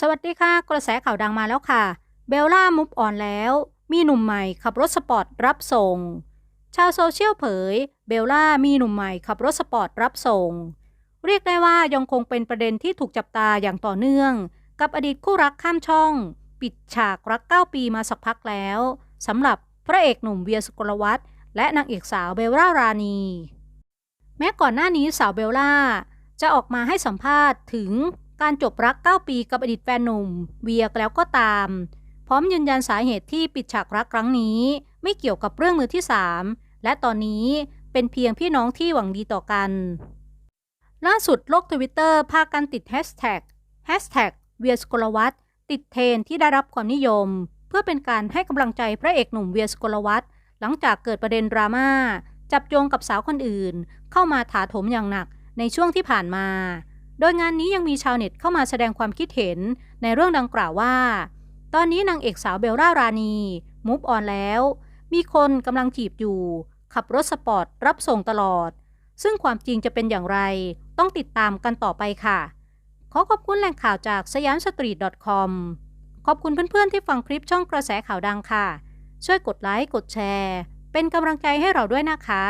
สวัสดีค่ะ กระแสข่าวดังมาแล้วค่ะ เบลล่ามุฟออนแล้ว มีหนุ่มใหม่ขับรถสปอร์ตรับส่ง ชาวโซเชียลเผย เบลล่ามีหนุ่มใหม่ขับรถสปอร์ตรับส่ง เรียกได้ว่ายังคงเป็นประเด็นที่ถูกจับตาอย่างต่อเนื่อง กับอดีตคู่รักข้ามช่อง ปิดฉากรัก 9 ปีมาสักพักแล้วสำหรับพระเอกหนุ่มเวียสุกลวัฒน์และนางเอกสาวเบลล่ารานีแม้ก่อนหน้านี้สาวเบลล่าจะออกมาให้สัมภาษณ์ถึง การจบรัก 9 ปีกับอดีตแฟนหนุ่ม เวียแล้วก็ตาม พร้อมยืนยันสาเหตุที่ปิดฉากรักครั้งนี้ ไม่เกี่ยวกับเรื่องมือที่ 3 และตอนนี้เป็นเพียงพี่น้องที่หวังดีต่อกัน ล่าสุดโลกทวิตเตอร์พากันติดแฮชแท็กแฮชแท็กเวียสกลวัตติดเทรนที่ได้รับความนิยม เพื่อเป็นการให้กำลังใจพระเอกหนุ่มเวียสกลวัตหลังจากเกิดประเด็นดราม่าจับโยงกับสาวคนอื่น เข้ามาถาโถมอย่างหนักในช่วงที่ผ่านมา โดยงานนี้ยังมีชาวเน็ตเข้ามาแสดงความคิดเห็นในเรื่องดังกล่าวว่า ตอนนี้นางเอกสาวเบลล่ารานีมูฟออนแล้ว มีคนกำลังจีบอยู่ ขับรถสปอร์ตรับส่งตลอด ซึ่งความจริงจะเป็นอย่างไร ต้องติดตามกันต่อไปค่ะ ขอขอบคุณแหล่งข่าวจากสยามสตรีท .com ขอบคุณเพื่อนๆที่ฟังคลิปช่องกระแสข่าวดังค่ะ ช่วยกดไลค์ กดแชร์ เป็นกำลังใจให้เราด้วยนะคะ